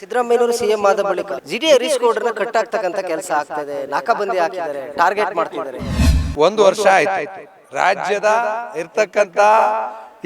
ಸಿದ್ದರಾಮಯ್ಯನವರು ಸಿಎಂ ಆದ ಬಳಿಕ ಜಿಡಿ ಹರೀಶ್ ಗೌಡ್ರನ್ನ ಆಗ್ತಕ್ಕಂತ ಕೆಲಸ ಆಗ್ತದೆ. ನಾಕಾಬಂದಿ ಹಾಕಿದ್ದಾರೆ ಟಾರ್ಗೆಟ್ ಮಾಡ್ತಿದ್ದಾರೆ. ಒಂದು ವರ್ಷ ಆಯ್ತು. ರಾಜ್ಯದ ಇರ್ತಕ್ಕಂತ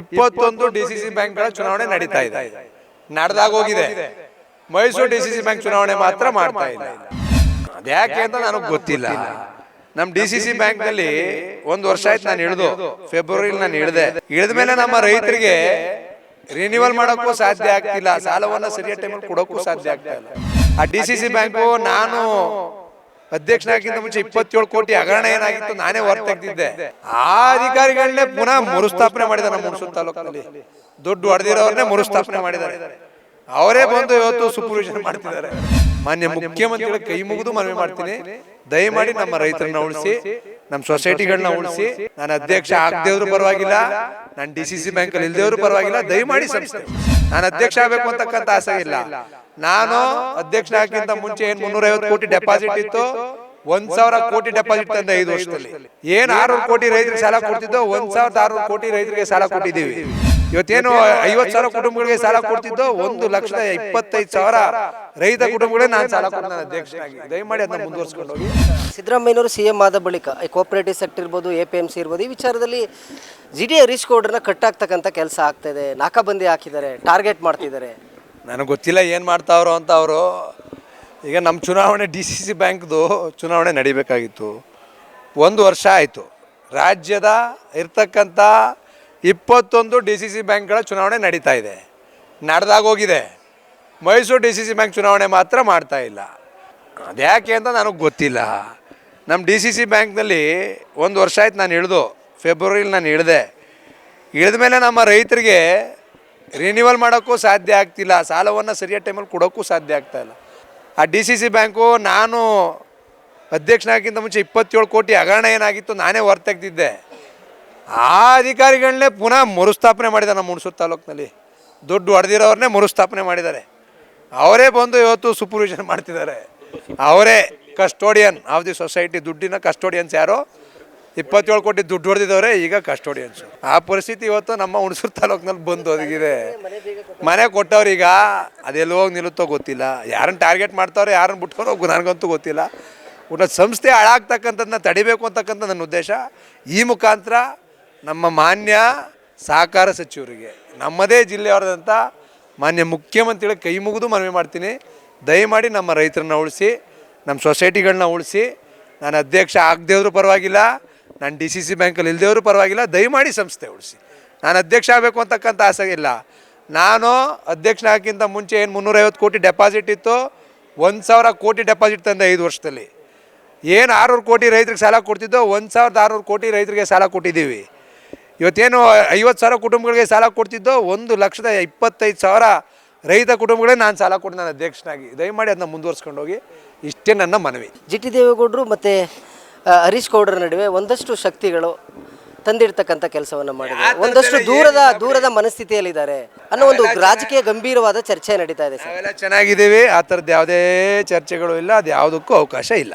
ಇಪ್ಪತ್ತೊಂದು ಡಿ ಸಿ ಸಿ ಬ್ಯಾಂಕ್ಗಳ ಚುನಾವಣೆ ನಡೀತಾ ಇದೆ. ನಡೆದಾಗ ಹೋಗಿದೆ. Mysuru D C C bank ಚುನಾವಣೆ ಮಾತ್ರ ಮಾಡ್ತಾ ಇಲ್ಲ. ಅದ್ಯಾಕೆ ಅಂತ ನನಗೆ ಗೊತ್ತಿಲ್ಲ. ನಮ್ ಡಿ ಸಿ ಸಿ ಬ್ಯಾಂಕ್ನಲ್ಲಿ ಒಂದು ವರ್ಷ ಆಯ್ತು ನಾನು ಇಳಿದು ಫೆಬ್ರವರಿಲಿ ನಾನು ಇಳಿದೆ ಇಳಿದ ಮೇಲೆ ನಮ್ಮ ರೈತರಿಗೆ ರಿನಿವಲ್ ಮಾಡೋಕ್ಕೂ ಸಾಧ್ಯ ಆಗ್ತಿಲ್ಲ. ಸಾಲವನ್ನ ಸರಿಯಾದ ಟೈಮಲ್ಲಿ ಕೊಡೋಕ್ಕೂ ಸಾಧ್ಯ ಆಗ್ತಾ ಇಲ್ಲ ಆ ಡಿ ಸಿ ಸಿ ಬ್ಯಾಂಕು ನಾನು ಅಧ್ಯಕ್ಷನಾಗಿಂತ ಮುಂಚೆ ಇಪ್ಪತ್ತೇಳು ಕೋಟಿ ಹಗರಣ ಏನಾಗಿತ್ತು ನಾನೇ ಹೊರ ತೆಗ್ದಿದ್ದೆ ಆ ಅಧಿಕಾರಿಗಳನ್ನೇ ಪುನಃ ಮರುಸ್ಥಾಪನೆ ಮಾಡಿದ್ದಾರೆ ನಮ್ಮ ಹುಣಸೂರು ತಾಲೂಕಿನಲ್ಲಿ ದುಡ್ಡು ಹೊಡೆದಿರೋರನ್ನೇ ಮರುಸ್ಥಾಪನೆ ಮಾಡಿದ್ದಾರೆ. ಅವರೇ ಬಂದು ಇವತ್ತು ಸೂಪರ್ವಿಷನ್ ಮಾಡ್ತಿದ್ದಾರೆ. ಮಾನ್ಯ ಮುಖ್ಯಮಂತ್ರಿಗಳ ಕೈ ಮುಗಿದು ಮನವಿ ಮಾಡ್ತೀನಿ. ದಯಮಾಡಿ ನಮ್ಮ ರೈತರನ್ನ ಉಳಿಸಿ ನಮ್ಮ ಸೊಸೈಟಿಗಳನ್ನ ಉಳಿಸಿ ನಾನು ಅಧ್ಯಕ್ಷ ಆಗದೇವ್ರು ಪರವಾಗಿಲ್ಲ. ನಾನು ಡಿ ಸಿ ಸಿ ಬ್ಯಾಂಕಲ್ಲಿ ಇಲ್ದೇವ್ರು ಪರವಾಗಿಲ್ಲ ದಯಮಾಡಿ ಸಂಸ್ಥೆ. ನಾನು ಅಧ್ಯಕ್ಷ ಆಗಬೇಕು ಅಂತಕ್ಕಂಥ ಆಸೆ ಇಲ್ಲ. ನಾನು ಅಧ್ಯಕ್ಷ ಆಗಿಂತ ಮುಂಚೆ ಏನ್ ಮುನ್ನೂರೈವತ್ತು ಕೋಟಿ ಡೆಪಾಸಿಟ್ ಇತ್ತು? ಒಂದ್ ಸಾವಿರ ಕೋಟಿ ಡೆಪಾಸಿಟ್ ತಂದೆ ಐದು ವರ್ಷದಲ್ಲಿ. ಏನ್ ಆರ್ನೂರು ಕೋಟಿ ರೈತರಿಗೆ ಸಾಲ ಕೊಡ್ತಿದ್ದೋ ಒಂದ್ ಸಾವಿರದ ಆರ್ನೂರು ಕೋಟಿ ರೈತರಿಗೆ ಸಾಲ ಕೊಟ್ಟಿದ್ದೀವಿ. ಇವತ್ತೇನು ಐವತ್ತು ಸಾವಿರ ಕುಟುಂಬಗಳಿಗೆ ಸಾಲ ಕೊಡ್ತಿದ್ದೋ ಒಂದು ಲಕ್ಷದ ಇಪ್ಪತ್ತೈದು ಸಾವಿರ ರೈತ ಕುಟುಂಬಗಳೇ ನಾನು ಸಾಲ ಕೊಡ್ತೀನಿ ನಾನು ಅಧ್ಯಕ್ಷನಾಗಿ ದಯಮಾಡಿ ಅದನ್ನ ಮುಂದುವರ್ಸ್ಕೊಂಡು ಹೋಗಿ. ಸಿ ಎಂ ಆದ ಬಳಿಕ ಈ ಕೋಪರೇಟಿವ್ ಸೆಕ್ಟರ್ ಇರ್ಬೋದು ಎ ಪಿ ಎಂ ಸಿ ಇರ್ಬೋದು ಈ ವಿಚಾರದಲ್ಲಿ ಜಿ ಜಿಡಿ ರಿಸ್ಕ್ ಕೌಡ್ರನ್ನ ಕಟ್ಟಾಗ್ತಕ್ಕಂಥ ಕೆಲಸ ಆಗ್ತದೆ ನಾಕಾಬಂದಿ ಹಾಕಿದ್ದಾರೆ ಟಾರ್ಗೆಟ್ ಮಾಡ್ತಿದ್ದಾರೆ. ನನಗೆ ಗೊತ್ತಿಲ್ಲ ಏನು ಮಾಡ್ತಾವ್ರು ಅಂತ ಅವರು. ಈಗ ನಮ್ಮ ಚುನಾವಣೆ ಡಿ ಸಿ ಸಿ ಬ್ಯಾಂಕ್ದು ಚುನಾವಣೆ ನಡಿಬೇಕಾಗಿತ್ತು. ಒಂದು ವರ್ಷ ಆಯಿತು. ರಾಜ್ಯದ ಇರ್ತಕ್ಕಂಥ ಇಪ್ಪತ್ತೊಂದು ಡಿ ಸಿ ಸಿ ಬ್ಯಾಂಕ್ಗಳ ಚುನಾವಣೆ ನಡೀತಾ ಇದೆ. ನಡೆದಾಗ ಹೋಗಿದೆ Mysuru D C C bank ಚುನಾವಣೆ ಮಾತ್ರ ಮಾಡ್ತಾ ಇಲ್ಲ. ಅದ್ಯಾಕೆ ಅಂತ ನನಗೆ ಗೊತ್ತಿಲ್ಲ. ನಮ್ಮ ಡಿ ಸಿ ಸಿ ಬ್ಯಾಂಕ್ನಲ್ಲಿ ಒಂದು ವರ್ಷ ಆಯ್ತು ನಾನು ಇಳಿದು, ಫೆಬ್ರವರಿಲಿ ನಾನು ಇಳಿದೆ. ಇಳಿದ ಮೇಲೆ ನಮ್ಮ ರೈತರಿಗೆ ರಿನಿವಲ್ ಮಾಡೋಕ್ಕೂ ಸಾಧ್ಯ ಆಗ್ತಿಲ್ಲ. ಸಾಲವನ್ನು ಸರಿಯಾದ ಟೈಮಲ್ಲಿ ಕೊಡೋಕ್ಕೂ ಸಾಧ್ಯ ಆಗ್ತಾ ಇಲ್ಲ. ಆ ಡಿ ಸಿ ಸಿ ಬ್ಯಾಂಕು ನಾನು ಅಧ್ಯಕ್ಷನಾಗಿಂತ ಮುಂಚೆ ಇಪ್ಪತ್ತೇಳು ಕೋಟಿ ಹಗರಣ ಏನಾಗಿತ್ತು ನಾನೇ ಹೊರ ತೆಗ್ದಿದ್ದೆ ಆ ಅಧಿಕಾರಿಗಳನ್ನೇ ಪುನಃ ಮರುಸ್ಥಾಪನೆ ಮಾಡಿದ್ದಾರೆ ನಮ್ಮ ಹುಣಸೂರು ತಾಲೂಕಿನಲ್ಲಿ. ದುಡ್ಡು ಹೊಡೆದಿರೋರನ್ನೇ ಮರುಸ್ಥಾಪನೆ ಮಾಡಿದ್ದಾರೆ. ಅವರೇ ಬಂದು ಇವತ್ತು ಸೂಪರ್ವಿಷನ್ ಮಾಡ್ತಿದ್ದಾರೆ. ಅವರೇ ಕಸ್ಟೋಡಿಯನ್ ಆಫ್ ದಿ ಸೊಸೈಟಿ ದುಡ್ಡಿನ ಕಸ್ಟೋಡಿಯನ್ಸ್ ಯಾರು? ಇಪ್ಪತ್ತೇಳು ಕೋಟಿ ದುಡ್ಡು ಹೊಡೆದಿದ್ದವರೇ ಈಗ ಕಸ್ಟೋಡಿಯನ್ಸ್ ಆ ಪರಿಸ್ಥಿತಿ ಇವತ್ತು ನಮ್ಮ ಹುಣಸೂರು ತಾಲೂಕಿನಲ್ಲಿ ಬಂದು ಒದಗಿದೆ ಮನೆ ಕೊಟ್ಟವ್ರು ಈಗ ಅದೆಲ್ಲ ಹೋಗಿ ನಿಲ್ಲುತ್ತೋ ಗೊತ್ತಿಲ್ಲ. ಯಾರನ್ನು ಟಾರ್ಗೆಟ್ ಮಾಡ್ತಾವ್ರೆ, ಯಾರನ್ನು ಬಿಟ್ಟವ್ರೋ ನನಗಂತೂ ಗೊತ್ತಿಲ್ಲ. ಒಟ್ಟು ಸಂಸ್ಥೆ ಹಾಳಾಗ್ತಕ್ಕಂಥದ್ದನ್ನ ತಡಿಬೇಕು ಅಂತಕ್ಕಂಥ ನನ್ನ ಉದ್ದೇಶ. ಈ ಮುಖಾಂತರ ನಮ್ಮ ಮಾನ್ಯ ಸಹಕಾರ ಸಚಿವರಿಗೆ, ನಮ್ಮದೇ ಜಿಲ್ಲೆಯವರಾದಂಥ ಮಾನ್ಯ ಮುಖ್ಯಮಂತ್ರಿಗಳಿಗೆ ಕೈ ಮುಗಿದು ಮನವಿ ಮಾಡ್ತೀನಿ. ದಯಮಾಡಿ ನಮ್ಮ ರೈತರನ್ನ ಉಳಿಸಿ, ನಮ್ಮ ಸೊಸೈಟಿಗಳನ್ನ ಉಳಿಸಿ ನಾನು ಅಧ್ಯಕ್ಷ ಆಗದೇವ್ರು ಪರವಾಗಿಲ್ಲ ನಾನು ಡಿ ಸಿ ಸಿ ಬ್ಯಾಂಕಲ್ಲಿ ಇಲ್ಲದೇವ್ರು ಪರವಾಗಿಲ್ಲ, ದಯಮಾಡಿ ಸಂಸ್ಥೆ ಉಳಿಸಿ. ನಾನು ಅಧ್ಯಕ್ಷ ಆಗಬೇಕು ಅಂತಕ್ಕಂಥ ಆಸೆ ಇಲ್ಲ. ನಾನು ಅಧ್ಯಕ್ಷನಾಗಿಂತ ಮುಂಚೆ ಏನು ಮುನ್ನೂರೈವತ್ತು ಕೋಟಿ ಡೆಪಾಸಿಟ್ ಇತ್ತು, ಒಂದು ಸಾವಿರ ಕೋಟಿ ಡೆಪಾಸಿಟ್ ತಂದೆ ಐದು ವರ್ಷದಲ್ಲಿ. ಏನು ಆರುನೂರು ಕೋಟಿ ರೈತರಿಗೆ ಸಾಲ ಕೊಡ್ತಿದ್ದೋ, ಒಂದು ಸಾವಿರದ ಆರುನೂರು ಕೋಟಿ ರೈತರಿಗೆ ಸಾಲ ಕೊಟ್ಟಿದ್ದೀವಿ. ಇವತ್ತೇನು ಐವತ್ತು ಸಾವಿರ ಕುಟುಂಬಗಳಿಗೆ ಸಾಲ ಕೊಡ್ತಿದ್ದೋ ಒಂದು ಲಕ್ಷದ ಇಪ್ಪತ್ತೈದು ಸಾವಿರ ರೈತ ಕುಟುಂಬಗಳೇ ನಾನು ಸಾಲ ಕೊಟ್ಟು ನಾನು ಅಧ್ಯಕ್ಷನಾಗಿ. ದಯಮಾಡಿ ಅದನ್ನ ಮುಂದುವರ್ಸ್ಕೊಂಡು ಹೋಗಿ. ಇಷ್ಟೇ ನನ್ನ ಮನವಿ. ಜಿ ಟಿ ದೇವೇಗೌಡರು ಮತ್ತು ಹರೀಶ್ ಗೌಡರ ನಡುವೆ ಒಂದಷ್ಟು ಶಕ್ತಿಗಳು ತಂದಿರ್ತಕ್ಕಂಥ ಕೆಲಸವನ್ನು ಮಾಡಿದೆ ಒಂದಷ್ಟು ದೂರದ ದೂರದ ಮನಸ್ಥಿತಿಯಲ್ಲಿದ್ದಾರೆ ಅನ್ನೋ ಒಂದು ರಾಜಕೀಯ ಗಂಭೀರವಾದ ಚರ್ಚೆ ನಡೀತಾ ಇದೆ ಸರ್. ಚೆನ್ನಾಗಿದ್ದೀವಿ. ಆ ಥರದ್ದು ಯಾವುದೇ ಚರ್ಚೆಗಳು ಇಲ್ಲ. ಅದು ಯಾವುದಕ್ಕೂ ಅವಕಾಶ ಇಲ್ಲ.